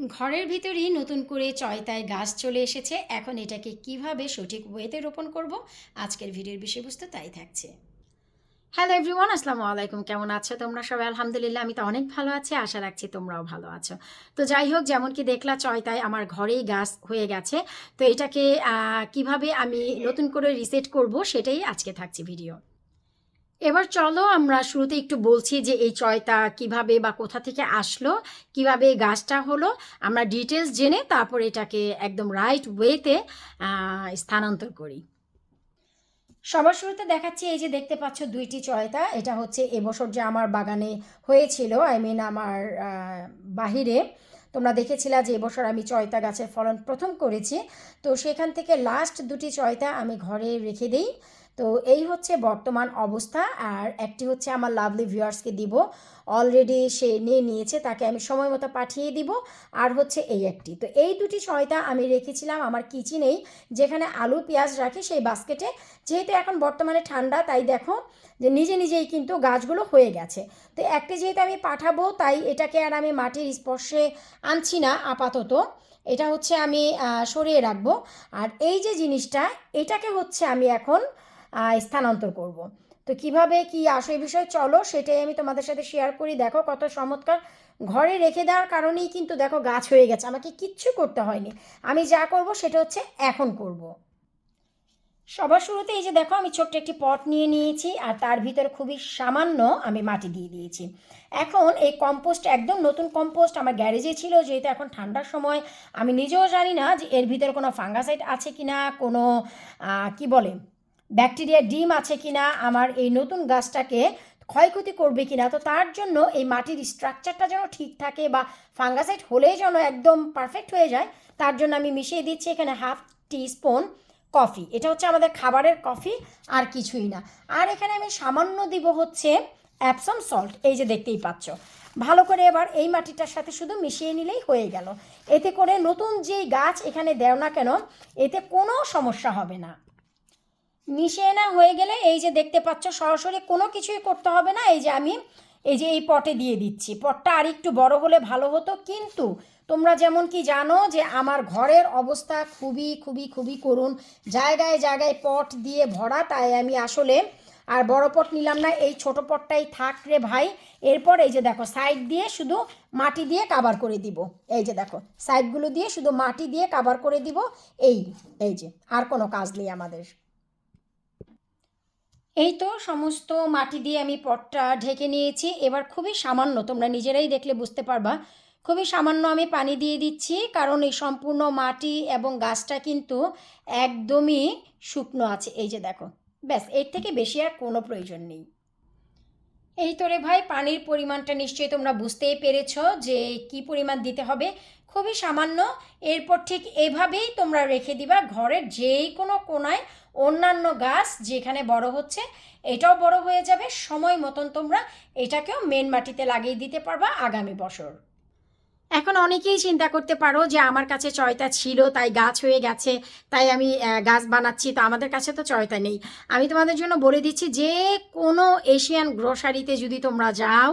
ঘরের ভিতরেই নতুন করে চয়তায় গাছ চলে এসেছে। এখন এটাকে কীভাবে সঠিক ওয়েতে রোপণ করব? আজকের ভিডিওর বিষয়বস্তু তাই থাকছে। হ্যালো এভরিওয়ান আসসালামু আলাইকুম। কেমন আছো তোমরা সবাই? আলহামদুলিল্লাহ আমি তো অনেক ভালো আছি। আশা রাখছি তোমরাও ভালো আছো। তো যাই হোক যেমন কি দেখলা চয়তায় আমার ঘরেই গাছ হয়ে গেছে। তো এটাকে কীভাবে আমি নতুন করে রিসেট করব সেটাই আজকে থাকছে ভিডিও এবার চলো আমরা শুরুতে একটু বলছি যে এই চয়টা কীভাবে বা কোথা থেকে আসলো, কীভাবে এই গাছটা হলো। আমরা ডিটেলস জেনে তারপর এটাকে একদম রাইট ওয়েতে স্থানান্তর করি। সবার শুরুতে দেখাচ্ছি এই যে দেখতে পাচ্ছ দুইটি চয়তা এটা হচ্ছে এবছর যে আমার বাগানে হয়েছিল আই মিন আমার বাহিরে। তোমরা দেখেছিলা যে এবছর আমি চয়তা গাছের ফলন প্রথম করেছি। তো সেখান থেকে লাস্ট দুটি চয়তা আমি ঘরে রেখে দিই। তো এই হচ্ছে বর্তমান অবস্থা, আর একটি হচ্ছে আমার লাভলি ভিউয়ার্সকে দিব। অলরেডি সে নিয়ে নিয়েছে, তাকে আমি সময় মতো পাঠিয়ে দিব। আর হচ্ছে এই একটি। তো এই দুটি ছয়টা আমি রেখেছিলাম আমার কিচেনেই যেখানে আলু, পেঁয়াজ রাখি সেই বাস্কেটে যেহেতু এখন বর্তমানে ঠান্ডা, তাই দেখো যে নিজে নিজেই কিন্তু গাছগুলো হয়ে গেছে। তো একটি যেহেতু আমি পাঠাবো, তাই এটাকে আর আমি মাটির স্পর্শে আনছি না আপাতত। এটা হচ্ছে আমি সরিয়ে রাখব। আর এই যে জিনিসটা, এটাকে হচ্ছে আমি এখন স্থানান্তর করব। তো কীভাবে কি আসে এই বিষয়ে চলো, সেটাই আমি তোমাদের সাথে শেয়ার করি। দেখো কত চমৎকার। ঘরে রেখে দেওয়ার কারণেই কিন্তু দেখো গাছ হয়ে গেছে। আমাকে কিচ্ছু করতে হয়নি। আমি যা করব সেটা হচ্ছে এখন করব। সবার শুরুতে এই যে দেখো আমি ছোট্ট একটি পট নিয়ে নিয়েছি আর তার ভিতরে খুবই সামান্য আমি মাটি দিয়ে দিয়েছি। এখন এই কম্পোস্ট একদম নতুন কম্পোস্ট আমার গ্যারেজে ছিল, যেহেতু এখন ঠান্ডার সময়, আমি নিজেও জানি না যে এর ভিতরে কোনো ফাঙ্গাসাইড আছে কি না কোনো কি বলে? ব্যাকটেরিয়া ডিম আছে কিনা, আমার এই নতুন গাছটাকে ক্ষয়ক্ষতি করবে কিনা, তো তার জন্য এই মাটির স্ট্রাকচারটা যেন ঠিক থাকে বা ফাঙ্গাসাইড হলেই যেন একদম পারফেক্ট হয়ে যায়, তার জন্য আমি মিশিয়ে দিচ্ছি এখানে হাফ টি স্পুন কফি এটা হচ্ছে আমাদের খাবারের কফি আর কিছুই না। আর এখানে আমি সামান্য দিব হচ্ছে অ্যাপসম সল্ট এই যে দেখতেই পাচ্ছ। ভালো করে এবার এই মাটিটার সাথে শুধু মিশিয়ে নিলেই হয়ে গেল। এতে করে নতুন যেই গাছ এখানে দেও না কেন, এতে কোনো সমস্যা হবে না। মিশিয়ে না, হয়ে গেলে এই যে দেখতে পাচ্ছ, সরাসরি কোনো কিছুই করতে হবে না। এই যে আমি এই যে এই পটে দিয়ে দিচ্ছি। পটটা আর একটু বড় হলে ভালো হতো। কিন্তু তোমরা যেমন কি জানো যে আমার ঘরের অবস্থা খুবই খুবই খুবই করুণ। জায়গায় জায়গায় পট দিয়ে ভরা, তাই আমি আসলে আর বড় পট নিলাম না। এই ছোট পটটাই থাক রে ভাই। এরপর এই যে দেখো সাইড দিয়ে শুধু মাটি দিয়ে কাবার করে দিব। এই যে দেখো সাইডগুলো দিয়ে শুধু মাটি দিয়ে কাবার করে দিব। এই এই যে, আর কোনো কাজ নেই আমাদের। এই তো সমস্ত মাটি দিয়ে আমি পটটা ঢেকে নিয়েছি। এবার খুবই সামান্য, তোমরা নিজেরাই দেখলে বুঝতে পারবা। খুবই সামান্য আমি পানি দিয়ে দিচ্ছি, কারণ এই সম্পূর্ণ মাটি এবং গাছটা কিন্তু একদমই শুকনো আছে। এই যে দেখো, ব্যাস, এর থেকে বেশি আর কোনো প্রয়োজন নেই। এই তো রে ভাই, পানির পরিমাণটা নিশ্চয়ই তোমরা বুঝতেই পেরেছ যে কি পরিমাণ দিতে হবে। খুবই সামান্য, এরপর ঠিক এভাবেই তোমরা রেখে দিবা ঘরের যেই কোনো কোনায় অন্যান্য গাছ যেখানে বড় হচ্ছে, এটাও বড় হয়ে যাবে। সময় মতন তোমরা এটাকেও মেন মাটিতে লাগিয়ে দিতে পারবা আগামী বছর। এখন অনেকেই চিন্তা করতে পারো যে আমার কাছে চয়তা ছিল, তাই গাছ হয়ে গেছে, তাই আমি গাছ বানাচ্ছি, তো আমাদের কাছে তো চয়তা নেই। আমি তোমাদের জন্য বলে দিচ্ছি, যে কোনো এশিয়ান গ্রোসারিতে যদি তোমরা যাও,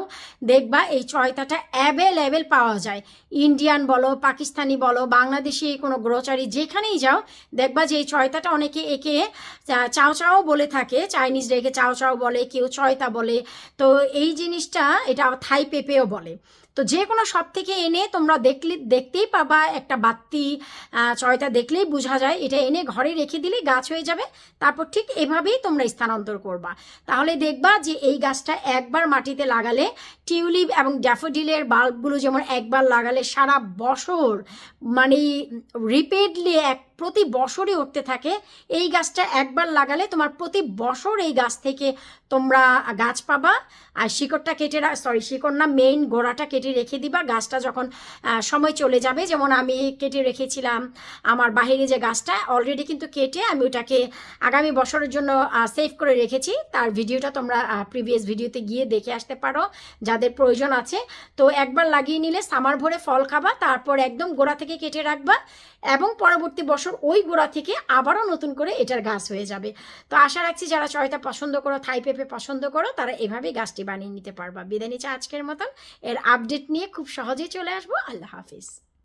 দেখবা এই চয়তাটা অ্যাভেলেবেল পাওয়া যায়। ইন্ডিয়ান বলো, পাকিস্তানি বলো, বাংলাদেশি কোনো গ্রোসারি যেখানেই যাও, দেখবা যে এই চয়তাটা অনেকে একে চাও চাও বলে থাকে, চাইনিজ রেখে চাও চাও বলে, কেউ চয়তা বলে। তো এই জিনিসটা এটা থাই পেঁপেও বলে। তো যে কোনো সব থেকে এনে তোমরা দেখলে দেখতেই পাবা একটা বাত্তি আহ, চয়টা দেখলেই বোঝা যায়। এটা এনে ঘরে রেখে দিলেই গাছ হয়ে যাবে। তারপর ঠিক এভাবেই তোমরা স্থানান্তর করবা। তাহলে দেখবা যে এই গাছটা একবার মাটিতে লাগালে টিউলিপ এবং ড্যাফোডিলের বাল্বগুলো যেমন একবার লাগালে সারা বছর মানে রিপিটলি এক প্রতি বছরই উঠতে থাকে। এই গাছটা একবার লাগালে তোমার প্রতি বছর এই গাছ থেকে তোমরা গাছ পাবা। আর শিকড়টা কেটে সরি শিকড় না মেইন গোড়াটা কেটে রেখে দিবা। গাছটা যখন সময় চলে যাবে, যেমন আমি কেটে রেখেছিলাম আমার বাহিরে যে গাছটা অলরেডি কিন্তু কেটে আমি ওটাকে আগামী বছরের জন্য সেভ করে রেখেছি। তার ভিডিওটা তোমরা প্রিভিয়াস ভিডিওতে গিয়ে দেখে আসতে পারো, যাদের প্রয়োজন আছে। তো একবার লাগিয়ে নিলে সামার ভরে ফল খাবা, তারপর একদম গোড়া থেকে কেটে রাখবা এবং পরবর্তী বছর ওই গোড়া থেকে আবারও নতুন করে এটার গাছ হয়ে যাবে। তো আশা রাখছি যারা চয়তা পছন্দ করো, থাই পেপে পছন্দ করো, তারা এভাবেই গাছটি বানিয়ে নিতে পারবা। বিদায় নিচ্ছে আজকের মতন। এর আপডেট নিয়ে খুব সহজেই চলে আসব। আল্লাহ হাফিজ।